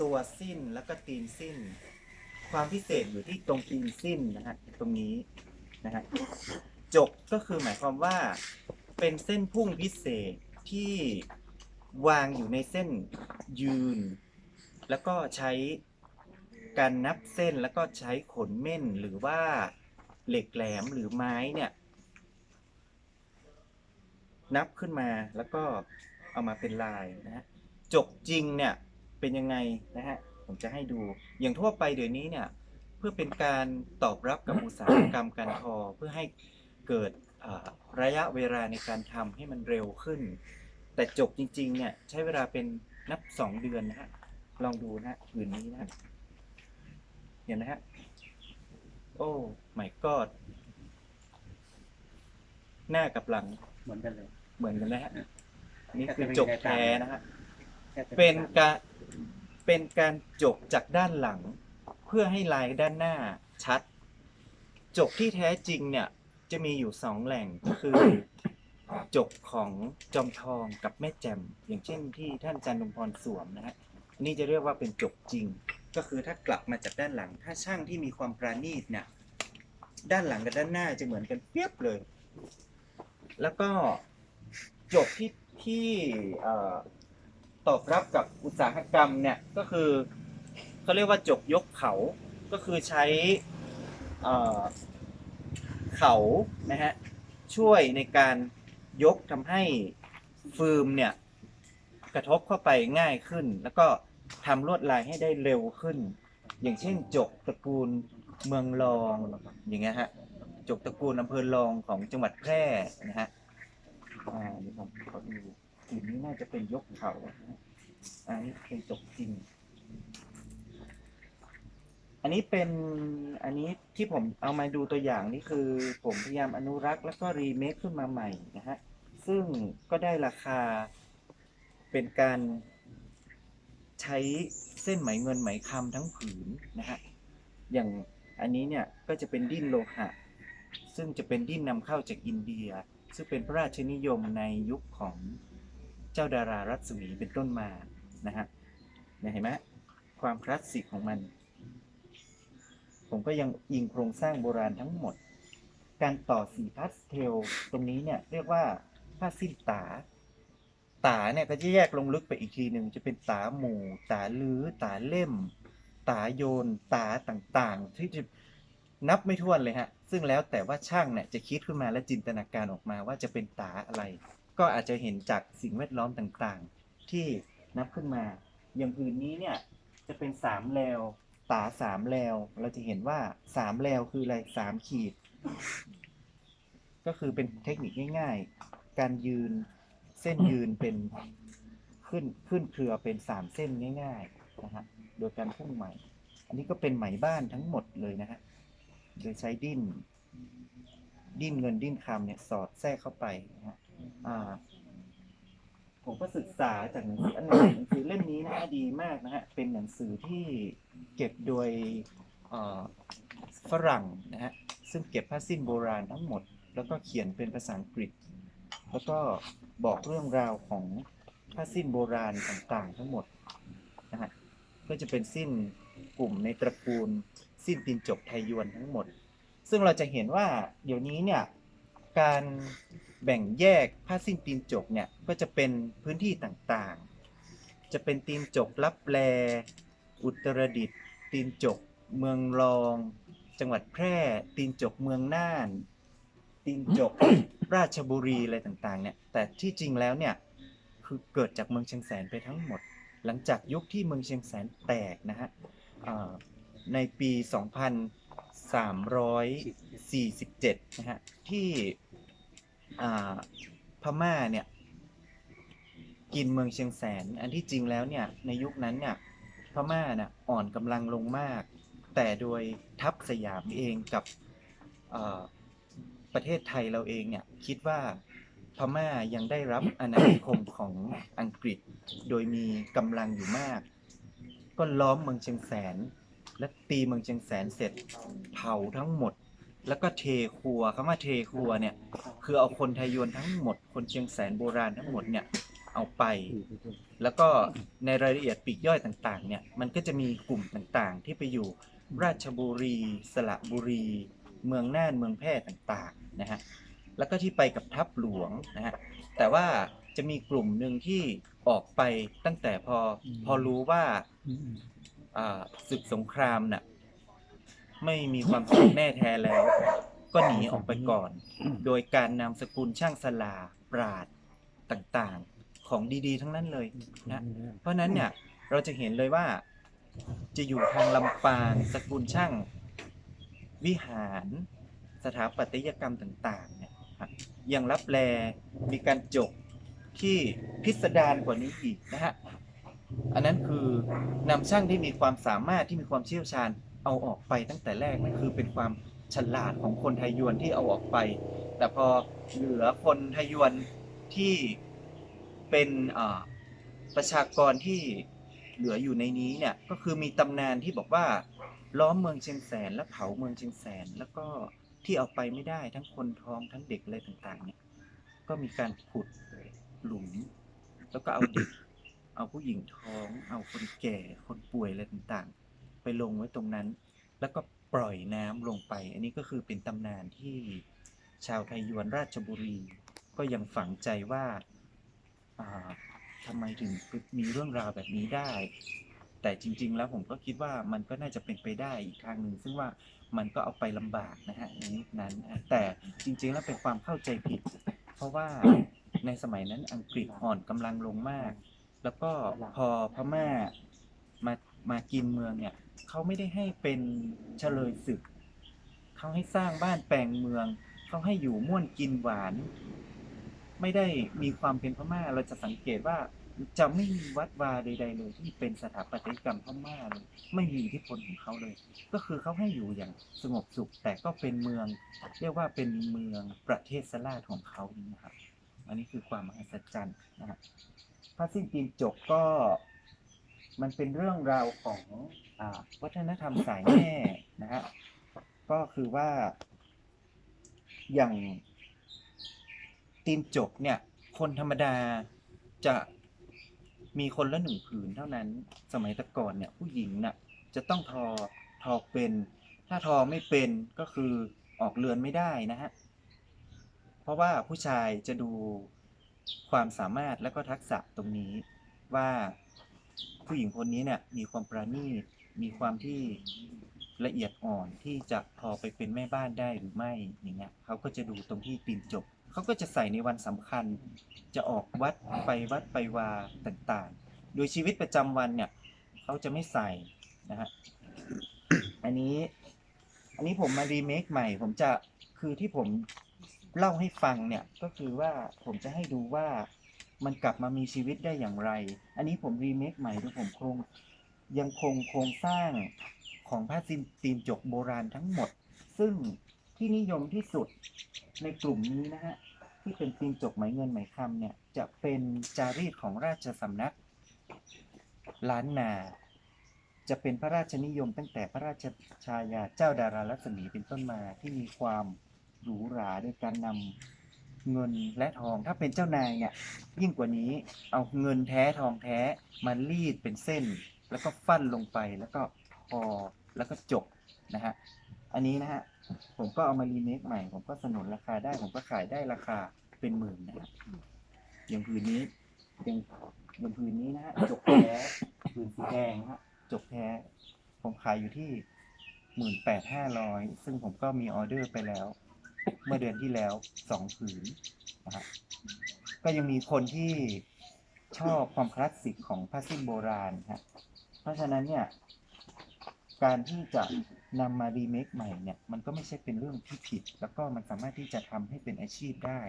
ตัวสิ้นแล้วก็ตีนสิ้น ความพิเศษอยู่ที่ตรงตีนสิ้นนะฮะตรงนี้นะฮะจกก็คือหมายความว่าเป็นเส้นพุ่งพิเศษที่วางอยู่ในเส้นยืน แล้วก็ใช้การนับเส้นแล้วก็ใช้ขนเม่นหรือว่าเหล็กแหลมหรือไม้เนี่ยนับขึ้นมาแล้วก็เอามาเป็นลายนะฮะจกจริงเนี่ย เป็นยังไงนะฮะผมจะให้ดูอย่างทั่วไปเดี๋ยวนี้เนี่ยเพื่อเป็นการตอบรับกับอุตสาหกรรมการทอเพื่อให้เกิดอ่าระยะเวลาในการทำให้มันเร็วขึ้น แต่จกจริงๆเนี่ยใช้เวลาเป็นนับสองเดือนนะฮะลองดูนะฮะผืนนี้นะฮะเห็นไหมฮะโอ้ไม่กอดหน้ากับหลังเหมือนกันเลย เหมือนกันนะฮะนี่คือจกแท้นะฮะแค่จะ เป็นการเป็นการจกจากด้านหลัง เพื่อให้ลายด้านหน้าชัด จกที่แท้จริงเนี่ยจะมีอยู่สองแหล่งก็คือ จกของจอมทองกับแม่แจ่มอย่างเช่นที่ท่านจันทมพรสวมนะฮะนนี่จะเรียกว่าเป็นจกจริง ก็คือถ้ากลับมาจากด้านหลัง ถ้าช่างที่มีความประณีตเนี่ยด้านหลังกับด้านหน้าจะเหมือนกันเปียบเลย แล้วก็จบที่ที่เอ่อ ตอบรับกับอุตสาหกรรมเนี่ยก็คือเขาเรียกว่าจกยกเขาก็คือใช้เขานะฮะช่วยในการยกทำให้ฟืมเนี่ยกระทบเข้าไปง่ายขึ้น แล้วก็ทำลวดลายให้ได้เร็วขึ้น อย่างเช่นจกตระกูลเมืองรองอย่างเงี้ยฮะจกตระกูลอำเภอรองของจังหวัดแพร่นะฮะอ่าเดี๋ยวผมขอดู กลิ่นนี้น่าจะเป็นยกเขาอันนี้เป็นจกจริง อันนี้เป็นอันนี้ที่ผมเอามาดูตัวอย่างนี่คือ ผมพยายามอนุรักษ์แล้วก็รีเมคขึ้นมาใหม่นะฮะ ซึ่งก็ได้ราคาเป็นการใช้เส้นไหมเงินไหมคำทั้งผืนนะฮะ อย่างอันนี้เนี่ยก็จะเป็นดิ้นโลหะ ซึ่งจะเป็นดิ้นนำเข้าจากอินเดีย ซึ่งเป็นพระราชนิยมในยุคของ เจ้าดารารัศมีเป็นต้นมานะฮะเนี่ยเห็นไหมความคลาสสิกของมัน ผมก็ยังอิงโครงสร้างโบราณทั้งหมด การต่อสีพาสเทลตรงนี้เนี่ยเรียกว่าผ้าสิ้นตา ตาเนี่ยก็จะแยกลงลึกไปอีกทีหนึ่งจะเป็นตาหมู่ ตาลื้อตาเล่ม ตาโยน ตาต่างๆ ที่จะนับไม่ถ้วนเลยฮะ ซึ่งแล้วแต่ว่าช่างเนี่ยจะคิดขึ้นมาและจินตนาการออกมาว่าจะเป็นตาอะไร ก็อาจจะเห็นจากสิ่งแวดล้อมต่างๆ ที่นับขึ้นมา อย่างอื่นนี้เนี่ยจะเป็นสามแลวตาสามแลวเราจะเห็นว่าสามแลวคืออะไรสามขีด ก็คือเป็นเทคนิคง่าย ๆ การยืนเส้นยืนเป็นขึ้นขึ้นเครือเป็นสามเส้นง่ายๆนะฮะโดยการพุ่งไหม อันนี้ก็เป็นไหมบ้านทั้งหมดเลยนะฮะโดยใช้ดิ้น ดิ้นเงินดิ้นคำเนี่ยสอดแทรกเข้าไปนะฮะ ผมก็ศึกษาจากหนังสืออันหนึงหนังสือเล่มนี้นะฮะดีมากนะฮะเป็นหนังสือที่เก็บโดยฝรั่งนะฮะซึ่งเก็บผ้าสิ้นโบราณทั้งหมด แล้วก็เขียนเป็นภาษาอังกฤษ แล้วก็บอกเรื่องราวของผ้าสิ้นโบราณต่างๆ ทั้งหมดนะฮะก็จะเป็นสิ้นกลุ่มในตระกูล สิ้นตีนจกไทยยวนทั้งหมด ซึ่งเราจะเห็นว่าเดี๋ยวนี้เนี่ย การแบ่งแยกผ้าสิ้นตีนจกเนี่ยก็จะเป็นพื้นที่ต่างๆ จะเป็นตีนจกลับแล อุตรดิตถ์ตีนจกเมืองรอง จังหวัดแพร่ ตีนจกเมืองน่าน ตีนจกราชบุรีอะไรต่างๆเนี่ยแต่ที่จริงแล้วเนี่ยคือเกิดจากเมืองเชียงแสนไปทั้งหมด หลังจากยุคที่เมืองเชียงแสนแตกนะฮะอ่าในปี 47นะฮะที่พม่าเนี่ยกินเมืองเชียงแสน อันที่จริงแล้วเนี่ยในยุคนั้นเนี่ยพม่าน่ะอ่อนกำลังลงมาก แต่โดยทัพสยามเองกับประเทศไทยเราเองเนี่ยคิดว่าพม่ายังได้รับอาณานิคมของอังกฤษ โดยมีกำลังอยู่มาก ก็ล้อมเมืองเชียงแสน และตีเมืองเชียงแสนเสร็จเผาทั้งหมด แล้วก็เทครัวคำว่าเทครัวเนี่ย คือเอาคนไทยยวนทั้งหมด คนเชียงแสนโบราณทั้งหมดเนี่ยเอาไป แล้วก็ในรายละเอียดปีกย่อยต่างๆเนี่ยมันก็จะมีกลุ่มต่างๆ ที่ไปอยู่ราชบุรี สระบุรี เมืองน่านเมืองแพร่ต่างๆนะฮะแล้วก็ที่ไปกับทัพหลวงนะฮะแต่ว่าจะมีกลุ่มหนึ่งที่ออกไปตั้งแต่พอพอรู้ว่าศึกสงครามน่ะ ไม่มีความสุขแน่แท้แล้ว ก็หนีออกไปก่อน โดยการนามสกุลช่างสลาปราดต่างๆของดีๆ ทั้งนั้นเลยนะเพราะนั้นเนี่ยเราจะเห็นเลยว่า จะอยู่ทางลำปางสกุลช่าง วิหาร สถาปัตยกรรมต่างๆเนี่ยยังรับแลมีการจกที่พิสดารกว่านี้อีกนะฮะอันนั้นคือนำช่างที่มีความสามารถที่มีความเชี่ยวชาญ เอาออกไปตั้งแต่แรกนั่นคือเป็นความฉลาดของคนไทยยวนที่เอาออกไป แต่พอเหลือคนไทยยวนที่เป็นประชากรที่เหลืออยู่ในนี้เนี่ยก็คือมีตำนานที่บอกว่า ล้อมเมืองเชียงแสนและเผาเมืองเชียงแสน แล้วก็ที่เอาไปไม่ได้ทั้งคนท้องทั้งเด็กอะไรต่างๆ เนี่ย ก็มีการขุดหลุม แล้วก็เอาเด็ก เอาผู้หญิงท้อง เอาคนแก่คนป่วยอะไรต่างๆ ไปลงไว้ตรงนั้น แล้วก็ปล่อยน้ำลงไป อันนี้ก็คือเป็นตำนานที่ชาวไทยยวนราชบุรี ก็ยังฝังใจว่าอ่าทำไมถึงมีเรื่องราวแบบนี้ได้ แต่จริง ๆ แล้วผมก็คิดว่ามันก็น่าจะเป็นไปได้อีกทางหนึ่งซึ่งว่ามันก็เอาไปลำบากนะฮะในยุคนั้น แต่จริง ๆ แล้วเป็นความเข้าใจผิด เพราะว่าในสมัยนั้นอังกฤษอ่อนกำลังลงมาก แล้วก็พอพม่ามา มากินเมืองเนี่ยเขาไม่ได้ให้เป็นเฉลยศึกเขาให้สร้างบ้านแปลงเมืองเขาให้อยู่ม่วนกินหวาน ไม่ได้มีความเป็นพม่า เราจะสังเกตว่าจะไม่มีวัดวาใดๆเลยที่เป็นสถาปัตยกรรมพม่าเลยไม่มีอิทธิพลของเขาเลย ก็คือเขาให้อยู่อย่างสงบสุข แต่ก็เป็นเมือง เรียกว่าเป็นเมืองประเทศสลาดของเขานะครับ อันนี้คือความมหัศจรรย์นะฮะผ้าสิ้นตีนจกก็ มันเป็นเรื่องราวของอวัฒนธรรมสายแม่นะฮะก็คือว่าอย่างตีนจกเนี่ย คนธรรมดาจะมีคนละหนึ่งผืนเท่านั้น สมัยต่ก่อนเนี่ย ผู้หญิงน่ะจะต้องทอทอเป็น ถ้าทอไม่เป็นก็คือออกเรือนไม่ได้นะฮะ เพราะว่าผู้ชายจะดูความสามารถและก็ทักษะตรงนี้ว่า ผู้หญิงคนนี้เนี่ยมีความประณีตมีความที่ละเอียดอ่อนที่จะพอไปเป็นแม่บ้านได้หรือไม่อย่างเงี้ยเขาก็จะดูตรงที่ตีนจบเขาก็จะใส่ในวันสำคัญ จะออกวัดไปวัดไปวาต่างๆ โดยชีวิตประจำวันเนี่ยเขาจะไม่ใส่นะฮะอันนี้อันนี้ผมมารีเมคใหม่ ผมจะคือที่ผมเล่าให้ฟังเนี่ยก็คือว่าผมจะให้ดูว่า มันกลับมามีชีวิตได้อย่างไร อันนี้ผมรีเมคใหม่โดยผมคงยังคงโครงสร้างของผ้าซินตีนจกโบราณทั้งหมด ซึ่งที่นิยมที่สุดในกลุ่มนี้นะฮะที่เป็นตีนจกไหมเงินไหมคำเนี่ยจะเป็นจารีตของราชสำนักล้านนา จะเป็นพระราชนิยมตั้งแต่พระราชชายาเจ้าดารารัศมีเป็นต้นมาที่มีความหรูหราด้วยการนำ เงินและทอง ถ้าเป็นเจ้านายเนี่ยยิ่งกว่านี้เอาเงินแท้ทองแท้มารีดเป็นเส้น แล้วก็ฟันลงไปแล้วก็พอแล้วก็จบนะฮะอันนี้นะฮะผมก็เอามารีเมคใหม่ ผมก็สนุนราคาได้ผมก็ขายได้ราคาเป็นหมื่นนะฮะอย่างผืนนี้อย่างอย่างผืนนี้นะฮะจกแท้ผืนสีแดงฮะจกแท้ ผมขายอยู่ที่หมื่นแปดห้าร้อยซึ่งผมก็มีออเดอร์ไปแล้ว เมื่อเดือนที่แล้วสองผืนนะครับก็ยังมีคนที่ชอบความคลาสสิกของผ้าสิ้นโบราณฮะเพราะฉะนั้นเนี่ย การที่จะนำมารีเมคใหม่เนี่ย มันก็ไม่ใช่เป็นเรื่องที่ผิด แล้วก็มันสามารถที่จะทำให้เป็นอาชีพได้